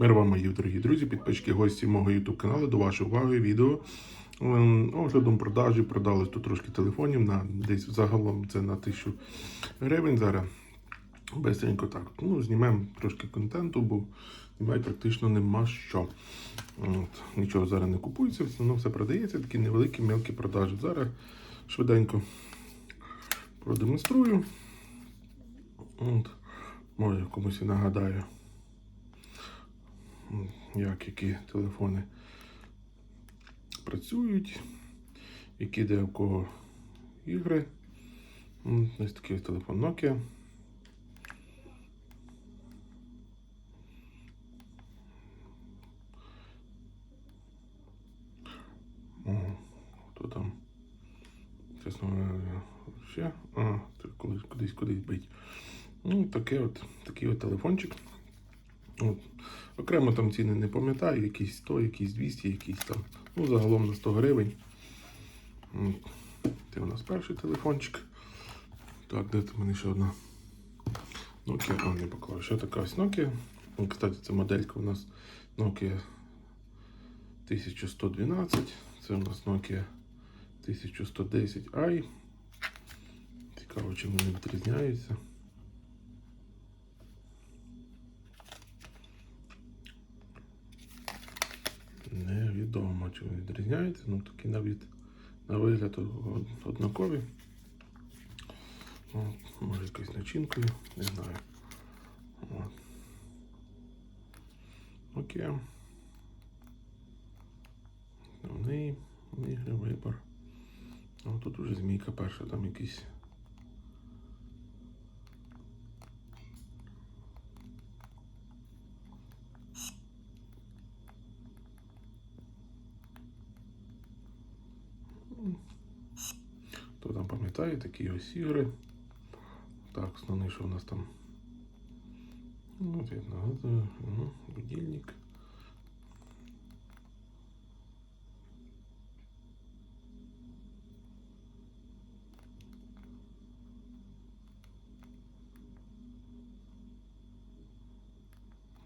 Мир вам, мої дорогі друзі, підписчики, гості мого YouTube каналу. До вашої уваги відео ем, оглядом продажі. Продали тут трошки телефонів на десь загалом це на 1000 гривень. Зараз бесенько так. Ну, знімемо трошки контенту, бо знімати практично нема що. От, нічого зараз не купується, все одно все продається, такі невеликі мелкі продажі. Зараз швиденько продемонструю. От, може комусь і нагадаю, як які телефони працюють, які де у кого ігри. Ось такий телефон Nokia. Хто там? Чесно, ще. А, це колись кудись кудись бить. Ну, таке от, такий от телефончик. От. Окремо там ціни не пам'ятаю, якісь 100, якісь 200, якісь там. Ну, загалом на 100 гривень. Це у нас перший телефончик. Так, де там мене ще одна? Nokia, а не поклав. Ще така ось Nokia. Ну, Кстати, це моделька у нас Nokia 1112. Це у нас Nokia 1110i. Цікаво, чим вони відрізняються. Невідомо, чи вони відрізняються. Ну, такі навіть на вигляд од- однакові. От, може якоюсь начинкою, не знаю. От. Окей. Вони, ігри, вибор. Тут уже змійка перша, там якісь. Хто там пам'ятає такі ось ігри. Так, основний, що у нас там. Ну, от я нагадую, ну, будильник.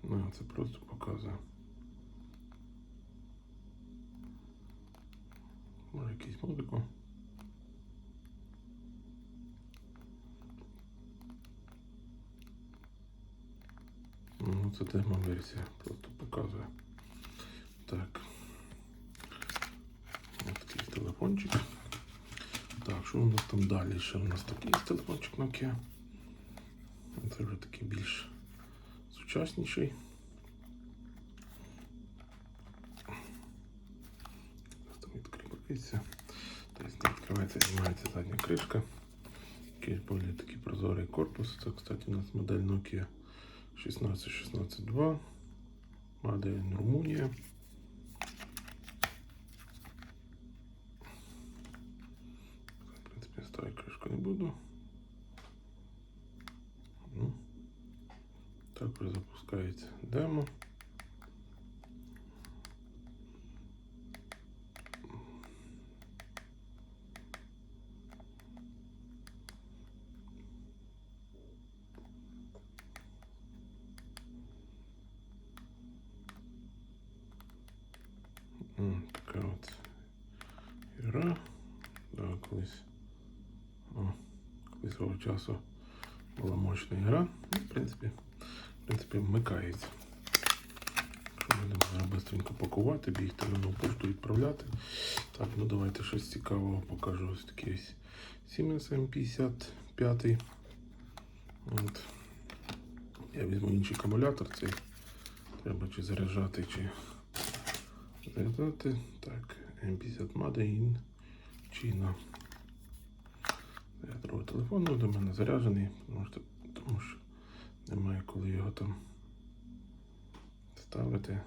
Ну, це просто показує. Може якийсь музику. Це демо-версія, просто показує. Так. Ось такий телефончик. Так, що у нас там далі? Ще у нас такий телефончик Nokia. Це вже такий більш сучасніший. Там відкривається. Тобто відкривається, знімається задня кришка. Якийсь более такий прозорий корпус. Це, кстати, у нас модель Nokia 16162. Модель Румунія. В принципі, ставити кришку не буду. Ну, також запускається демо. Свого часу була мощна гра. Ну, в принципі, в принципі, вмикається. Що будемо быстренько пакувати, бігти на пошту відправляти. Так, ну давайте щось цікавого покажу. Ось такий ось Siemens M55. От. Я візьму інший акумулятор, цей треба чи заряджати, чи заряджати. Так, M50 Made in China. Другий телефон до мене заряджений, тому що, немає коли його там ставити.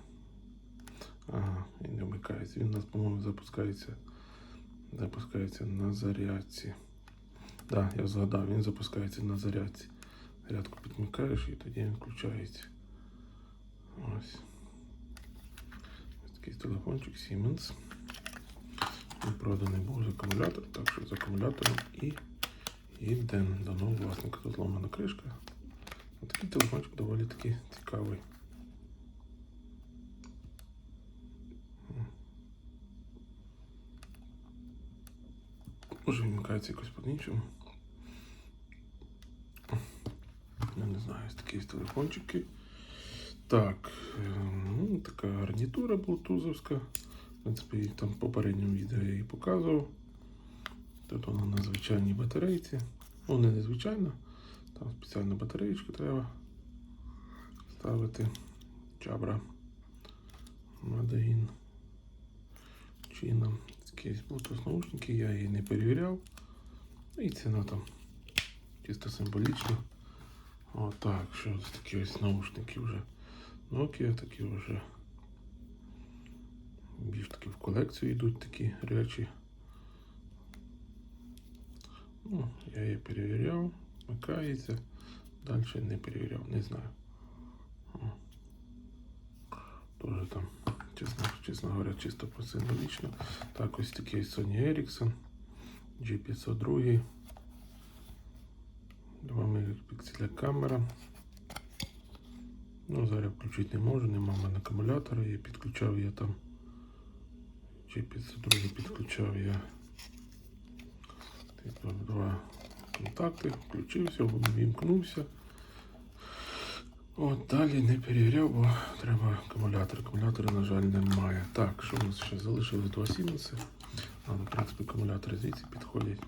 Ага, він не вмикається. Він у нас, по-моєму, запускається. Запускається на зарядці. Так, я згадав, він запускається на зарядці. Зарядку підмикаєш і тоді він включається. Ось. Ось такий телефончик Siemens. Він проданий був з акумулятор, так що з акумулятором і і йдемо до нового власника розломана кришка. Такий телефончик доволі такий цікавий. Може вимикається якось по-іншому. Я не знаю, ось такі телефончики. Так, е, ну, така гарнітура блутузовська. В принципі, там в попередньому відео я її показував. Тут вона на звичайній батарейці. Ну, не незвичайна. Там спеціальну батареєчку треба ставити. Чабра. Мадагін. Чина. Такі ось Bluetooth наушники, я її не перевіряв. Ну і ціна там чисто символічна. Отак, що це такі ось наушники вже. Nokia такі вже. Більш таки в колекцію йдуть такі речі. Ну, я її перевіряв, вмикається. Далі не перевіряв, не знаю. Тоже там, чесно, чесно говоря, чисто посимволічно. Так, ось такий Sony Ericsson G502. 2 мегапікселя камера. Ну, зараз включити не можу, нема в мене акумулятора. Я підключав я там. G502 підключав я. Два контакти, включився, вімкнувся. От далі не перевіряв, бо треба акумулятор. Акумулятора, на жаль, немає. Так, що у нас ще залишилось два Сіменси. Але, в принципі, акумулятори звідси підходять.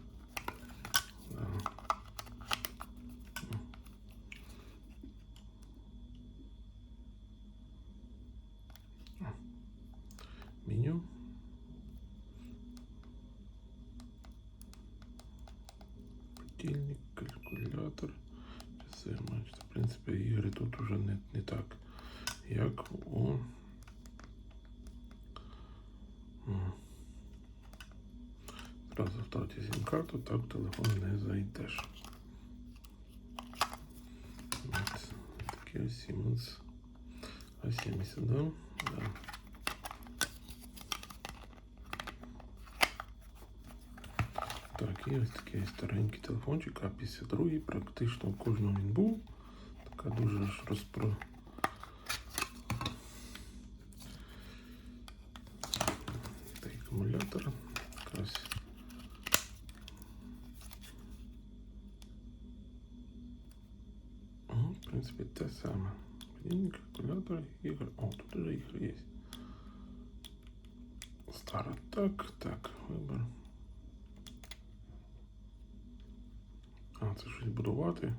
Будильник, калькулятор. Часи, бачите, в принципі, ігри тут уже не, не так, як у. М. Зразу ставте сім-карту, так в телефон не зайдеш. От, такий ось Siemens A70, да? Да. Так, і ось такий старенький телефончик, А52, практично у кожного він був. Така дуже ж розпро. Та акумулятор. Якраз. Ну, в принципі, те саме. Будильник, акумулятор, ігор. О, тут уже ігри є. Стара. Так, так, вибор. А, це щось будувати.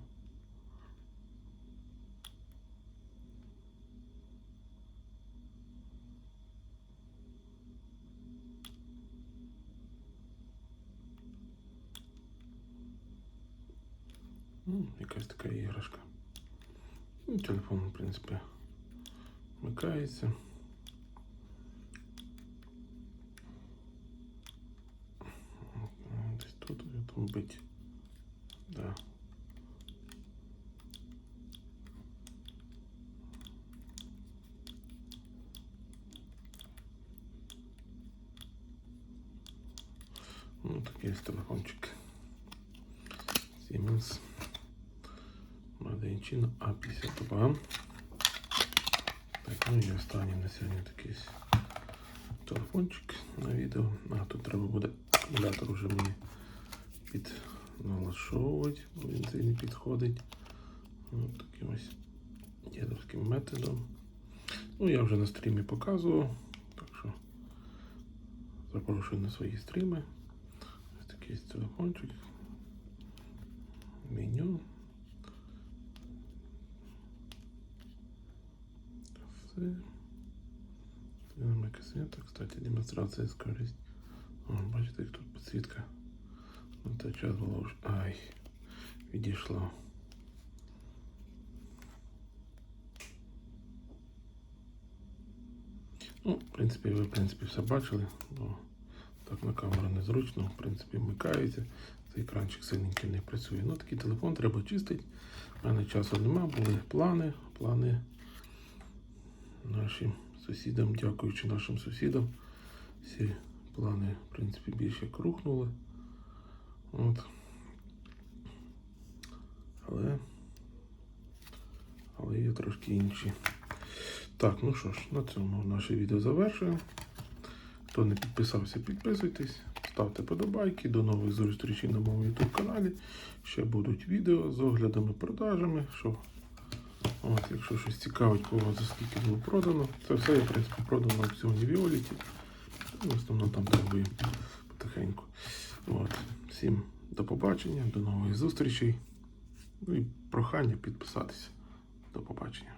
Ну, якась така іграшка. Ну, телефон, в принципі, вмикається. Десь тут його там бить. Да. Ну, такий телефончик. Siemens Мадейчино А52. Так, ну і останній на сьогодні такий телефончик на відео. А, тут треба буде акумулятор уже мені під налаштовувати, він цей не підходить. Ось таким ось дідовським методом. Ну, я вже на стрімі показував, так що запрошую на свої стріми. Ось такий телефончик. Меню. Все. Динамика света, кстати, демонстрація скорість. О, бачите, як тут підсвітка. На той час було. Ай, відійшло. Ну, в принципі, ви в принципі все бачили, бо так на камеру незручно, в принципі, вмикається. Цей екранчик синенький не працює. Ну, такий телефон треба чистити. У мене часу нема, були плани. Плани нашим сусідам, дякуючи нашим сусідам. Всі плани, в принципі, більше як рухнули. От. Але, але є трошки інші. Так, ну що ж, на цьому наше відео завершуємо. Хто не підписався, підписуйтесь. ставте подобайки. До нових зустрічей на моєму YouTube каналі. Ще будуть відео з оглядами, продажами. Що, от, якщо щось цікавить, кого за скільки було продано. Це все я, в принципі, продав на аукціоні Віоліті. В основному там торгую потихеньку. От. Всім до побачення, до нових зустрічей. Ну і прохання підписатися. До побачення.